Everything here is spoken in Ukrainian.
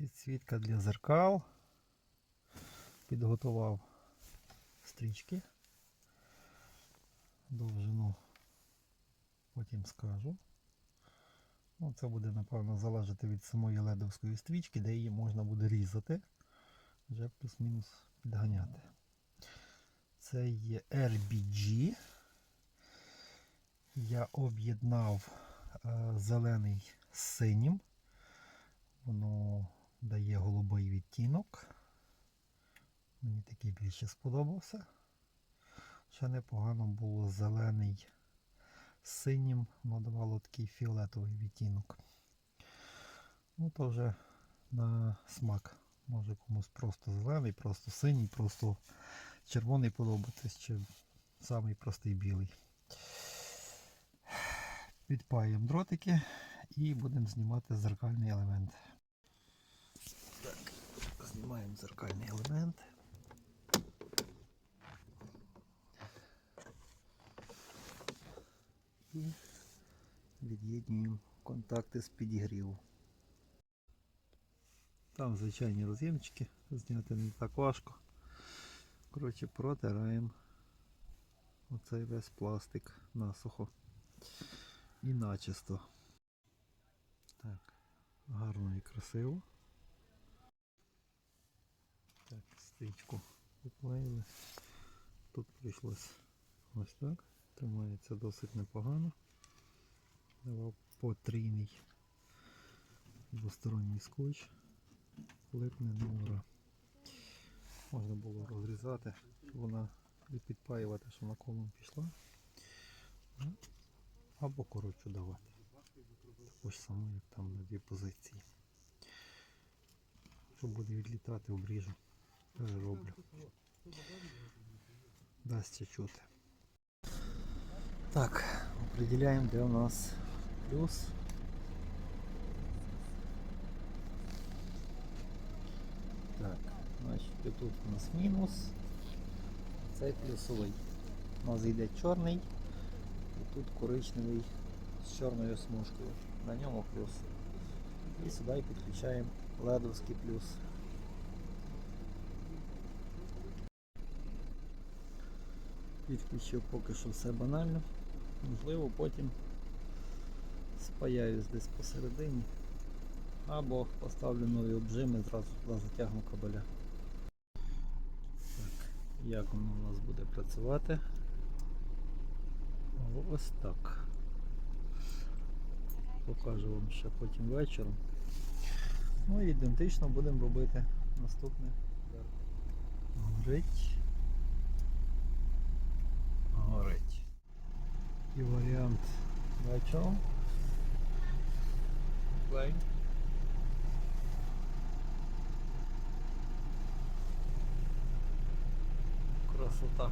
Підсвітка для зеркал. Підготував стрічки. Довжину потім скажу. Ну, це буде, напевно, залежати від самої ледовської стрічки, де її можна буде різати. Вже плюс-мінус підганяти. Це є RBG. Я об'єднав е, зелений з синім. Воно дає голубий відтінок. Мені такий більше сподобався. Ще непогано було зелений з синім, воно давало такий фіолетовий відтінок. Ну, то вже на смак. Може комусь просто зелений, просто синій, просто червоний подобатись, чи самий простий білий. Підпаємо дротики і будемо знімати зеркальний елемент. Знімаємо зеркальний елемент. І від'єднуємо контакти з підігріву. Там звичайні роз'ємчики, зняти не так важко. Коротше, протираємо оцей весь пластик насухо і начисто. Так, гарно і красиво. Стрічку приклеїли. Тут прийшлось ось так. Тримається досить непогано. Давав потрійний двосторонній скотч. Липне на ура. Можна було розрізати, щоб вона і підпаювати, що на колом пішла. Ну, Або коротше давати. Таку ж саму, як там на дві позиції. Що буде відлітати, обріжу, перероблю. Дасться чути. Так, определяємо, де у нас плюс. Так, значить тут у нас мінус. Цей плюсовий. У нас йде чорний і тут коричневий з чорною смужкою. На ньому плюс. І сюди підключаємо ледовський плюс. Підключив поки що все банально. Можливо потім спаяюсь десь посередині. Або поставлю нові обжими, зразу туди затягну кабеля. Так, як воно у нас буде працювати? Ось так. Покажу вам ще потім вечором. Ну і ідентично будемо робити наступне. Горить. І варіант вечором. Play. Красота.